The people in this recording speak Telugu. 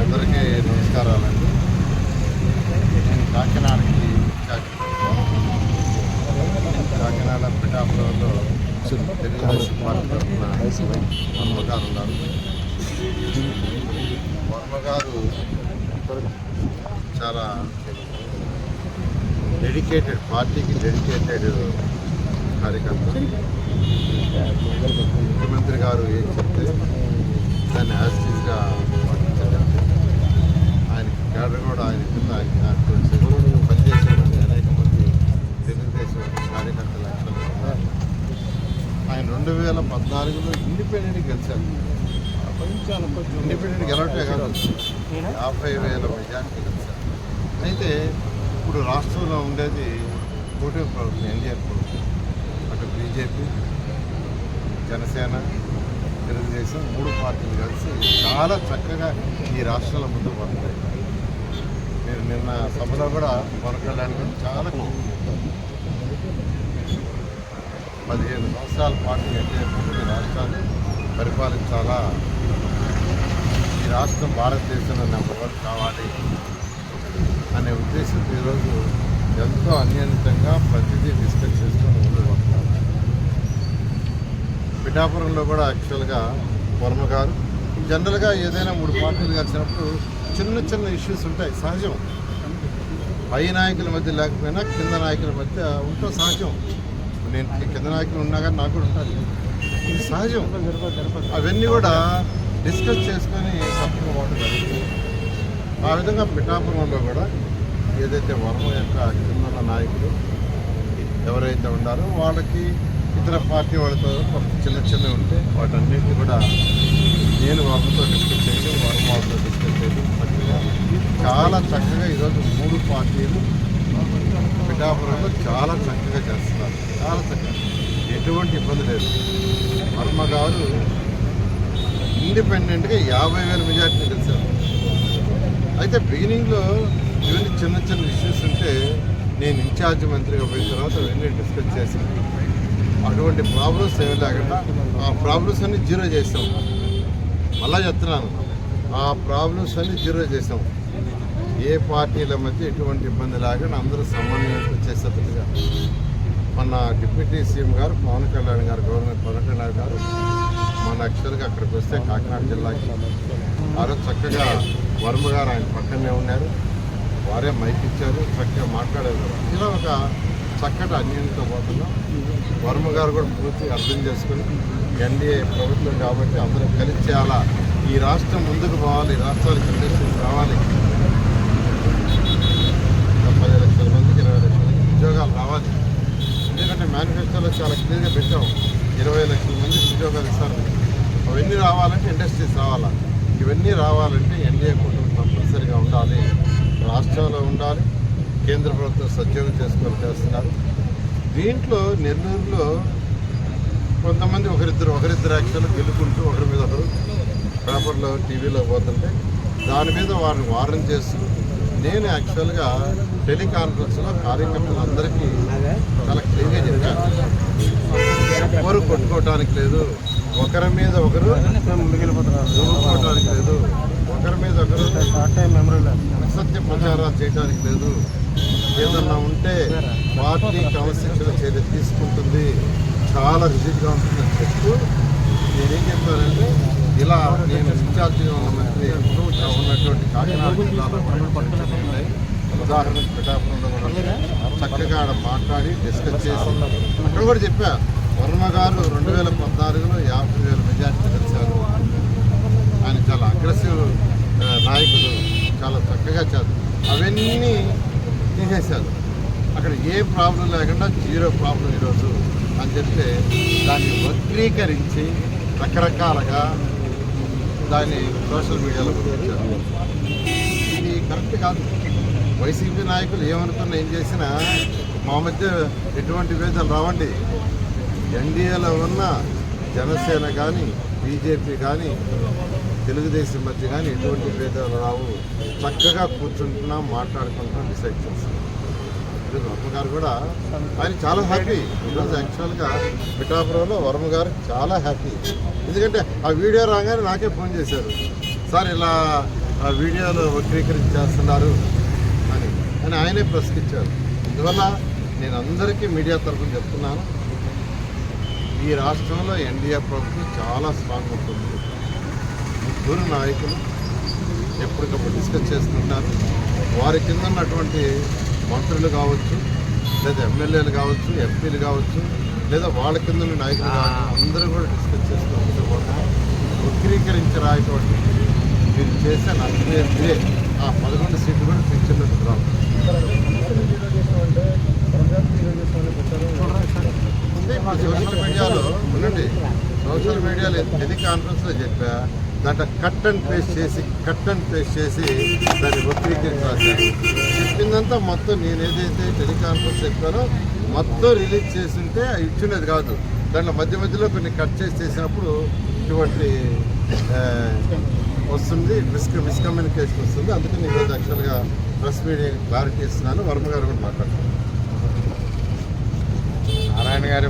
అందరికీ నమస్కారాలండి నేను కాకినాడకి కాకినాడ పిఠాపురంలో తెలుగు పార్టీ తరఫున వర్మగారు ఉన్నారు వర్మగారు చాలా డెడికేటెడ్ పార్టీకి డెడికేటెడ్ కార్యకర్త. ముఖ్యమంత్రి గారు ఏం చెప్తే దాన్ని యాజిటీస్గా పాటించారు ఆయన కేడర్ కూడా ఆయన కింద ఆయన పనిచేసేటువంటి అనేక మంది తెలుగుదేశం కార్యకర్తలు ఆయన రెండు వేల పద్నాలుగులో ఇండిపెండెంట్ గెలిచారు. ఇండిపెండెంట్ గెలవటే కాదు యాభై వేల మెజార్టీ గెలిచారు. అయితే ఇప్పుడు రాష్ట్రంలో ఉండేది కూటమి ప్రభుత్వం ఎన్డీఏ ప్రభుత్వం. అటు బీజేపీ జనసేన తెలుగుదేశం మూడు పార్టీలు కలిసి చాలా చక్కగా ఈ రాష్ట్రాల ముందు పడుతున్నాయి మీరు నిన్న సభలో కూడా పవన్ చాలా పదిహేను సంవత్సరాల పాటు ఎన్డీఏ ప్రభుత్వం రాష్ట్రాన్ని పరిపాలించాలా? ఈ రాష్ట్రం భారతదేశంలో నెంబర్ వన్ కావాలి. అనే ఉద్దేశంతో ఈరోజు ఎంతో అన్యాయంగా ప్రతిదీ డిస్కస్ చేసుకొని ముందుకు వస్తున్నారు పిఠాపురంలో కూడా యాక్చువల్గా వర్మ గారు జనరల్గా ఏదైనా మూడు పార్టీలు కలిసినప్పుడు చిన్న చిన్న ఇష్యూస్ ఉంటాయి సహజం. పై నాయకుల మధ్య లేకపోయినా కింద నాయకుల మధ్య ఉంటాం సహజం. నేను కింద నాయకులు ఉన్నా కానీ నాకు కూడా ఉంటుంది ఇది సహజం. అవన్నీ కూడా డిస్కస్ చేసుకొని సభకు పోవడం జరుగుతుంది. ఆ విధంగా పిఠాపురంలో కూడా ఏదైతే వర్మ యొక్క కింద ఉన్న నాయకులు ఎవరైతే ఉన్నారో వాళ్ళకి ఇతర పార్టీ వాళ్ళతో కొంత చిన్న చిన్నవి ఉంటే వాటన్నిటిని కూడా నేను వర్మతో డిస్కస్ చేయడం వర్మ వాళ్ళతో డిస్కస్ చేయడం చక్కగా చాలా చక్కగా ఈరోజు మూడు పార్టీలు పిఠాపురంలో చాలా చక్కగా చేస్తున్నారు. చాలా చక్కగా. ఎటువంటి ఇబ్బంది లేదు. వర్మ గారు ఇండిపెండెంట్గా యాభై వేల మెజార్టీ గెలిచారు. అయితే బిగినింగ్లో ఇవన్నీ చిన్న చిన్న ఇష్యూస్ ఉంటే నేను ఇన్ఛార్జ్ మంత్రిగా పోయిన తర్వాత అవన్నీ డిస్కస్ చేసి అటువంటి ప్రాబ్లమ్స్ ఏమి లేకుండా ఆ ప్రాబ్లమ్స్ అన్ని జీరో చేసాం మళ్ళా చెప్తున్నాను ఆ ప్రాబ్లమ్స్ అన్ని జీరో చేసాం ఏ పార్టీల మధ్య ఎటువంటి ఇబ్బంది లేకుండా అందరూ సమన్వయంతో చేసేటట్టుగా. మన డిప్యూటీ సీఎం గారు పవన్ కళ్యాణ్ గారు గవర్నర్ పవన్ కళ్యాణ్ గారు మన యాక్చువల్గా అక్కడికి వస్తే కాకినాడ జిల్లాకి. ఆ చక్కగా వర్మ గారు ఆయన పక్కనే ఉన్నారు. వారే మైక్ ఇచ్చారు. చక్కగా మాట్లాడారు. ఇలా ఒక చక్కటి అన్యంతో పోతున్నాం. వర్మ గారు కూడా పూర్తిగా అర్థం చేసుకుని ఎన్డీఏ ప్రభుత్వం కాబట్టి అందరూ కలిసి చేయాలా? ఈ రాష్ట్రం ముందుకు పోవాలి. ఈ రాష్ట్రానికి ఇండస్ట్రీస్ రావాలి. పది లక్షల మందికి ఇరవై లక్షల మందికి ఉద్యోగాలు రావాలి. ఎందుకంటే మేనిఫెస్టోలో చాలా క్లియర్గా పెట్టాం. ఇరవై లక్షల మంది ఉద్యోగాలు ఇస్తారు. అవన్నీ రావాలంటే ఇండస్ట్రీస్ రావాలా? ఇవన్నీ రావాలంటే ఎన్డీఏ కుటుంబం తప్పనిసరిగా ఉండాలి. రాష్ట్రంలో ఉండాలి. కేంద్ర ప్రభుత్వం సద్యోగం చేసుకొని చేస్తున్నారు. దీంట్లో నెల్లూరులో కొంతమంది ఒకరిద్దరు ఒకరిద్దరు యాక్షన్లు గెలుకుంటూ ఒకరి మీద ఒకరు పేపర్లో టీవీలో పోతుంటే దాని మీద వారిని వారం చేస్తూ నేను యాక్చువల్గా టెలికాన్ఫరెన్స్లో కార్యకర్తలందరికీ చాలా క్లియర్గా చెప్పాను. ఎవరు కొట్టుకోవటానికి లేదు. ఒకరి మీద ఒకరు దూరుకోవటానికి లేదు. ఒకరి మీద ఒకరు అసత్య ప్రచారాలు చేయడానికి లేదు. ఏదన్నా ఉంటే పార్టీ క్రమశిక్షణ చర్య తీసుకుంటుంది. చాలా రిజిడ్గా ఉంటుందని చెప్తూ నేనేం చెప్పానంటే ఇలా నేను ఇన్ఛార్జిగా ఉన్న మంత్రి ఉన్నటువంటి కాకినాడ జిల్లాలో ఉదాహరణకు పిఠాపురంలో చక్కగా ఆడ మాట్లాడి డిస్కస్ చేసి అక్కడ కూడా చెప్పా. వర్మ గారు రెండు వేల పద్నాలుగులో యాభై వేల మెజార్టీ గెలిచారు. ఆయన చాలా అగ్రెసివ్ నాయకుడు చాలా చక్కగా చేశారు. అవన్నీ తీసేశారు. అక్కడ ఏ ప్రాబ్లం లేకుండా జీరో ప్రాబ్లం ఈరోజు అని చెప్తే దాన్ని వక్రీకరించి రకరకాలుగా దాన్ని సోషల్ మీడియాలో పంపించారు. ఇది కరెక్ట్ కాదు. వైసీపీ నాయకులు ఏమనుకున్నా ఏం చేసినా మా మధ్య ఎటువంటి విభేదాలు రావండి. ఎన్డీఏలో ఉన్న జనసేన కానీ బీజేపీ కానీ తెలుగుదేశం మధ్య కానీ ఎటువంటి భేదాలు రావు. చక్కగా కూర్చుంటున్నాం మాట్లాడుకుంటున్నాం డిసైడ్ చేస్తున్నాం. ఈరోజు వర్మ గారు కూడా ఆయన చాలా హ్యాపీ. ఈరోజు యాక్చువల్గా పిఠాపురంలో వర్మ గారు చాలా హ్యాపీ. ఎందుకంటే ఆ వీడియో రాగానే నాకే ఫోన్ చేశారు. సార్ ఇలా ఆ వీడియోలో వక్రీకరించేస్తున్నారు అని. అని ఆయనే ప్రశ్నించారు. అందువల్ల నేను అందరికీ మీడియా తరఫున చెప్తున్నాను. ఈ రాష్ట్రంలో ఎన్డీఏ ప్రభుత్వం చాలా స్ట్రాంగ్ ఉంటుంది. ముగ్గురు నాయకులు ఎప్పటికప్పుడు డిస్కస్ చేసుకుంటారు వారి కింద ఉన్నటువంటి మంత్రులు కావచ్చు లేదా ఎమ్మెల్యేలు కావచ్చు ఎంపీలు కావచ్చు లేదా వాళ్ళ కింద ఉన్న నాయకులు కావచ్చు అందరూ కూడా డిస్కస్ చేసుకుంటూ పోతారు వక్రీకరించి రాయటువంటి మీరు చేసే ఇదే ఆ పదకొండు సీట్లు కూడా పిక్చర్లోకి రావు ఉంది ఇప్పుడు సోషల్ మీడియాలో ఉండండి సోషల్ మీడియాలో లో చెప్పా దాంట్లో కట్ అండ్ పేస్ట్ చేసి కట్ అండ్ పేస్ట్ చేసి దాన్ని వక్రీకరించి చెప్పిందంతా మొత్తం నేను ఏదైతే టెలికాన్ఫరెన్స్ చెప్పానో మొత్తం రిలీజ్ చేసింటే ఇచ్చినది కాదు. దాంట్లో మధ్య మధ్యలో కొన్ని కట్ చేసి చేసినప్పుడు ఇటువంటి వస్తుంది మిస్ మిస్కమ్యూనికేషన్ వస్తుంది. అందుకని ఈరోజు యాక్చువల్గా ప్రెస్ మీడియా క్లారిటీ ఇస్తున్నాను. వర్మ గారు కూడా మాట్లాడుతున్నారు. నారాయణ గారి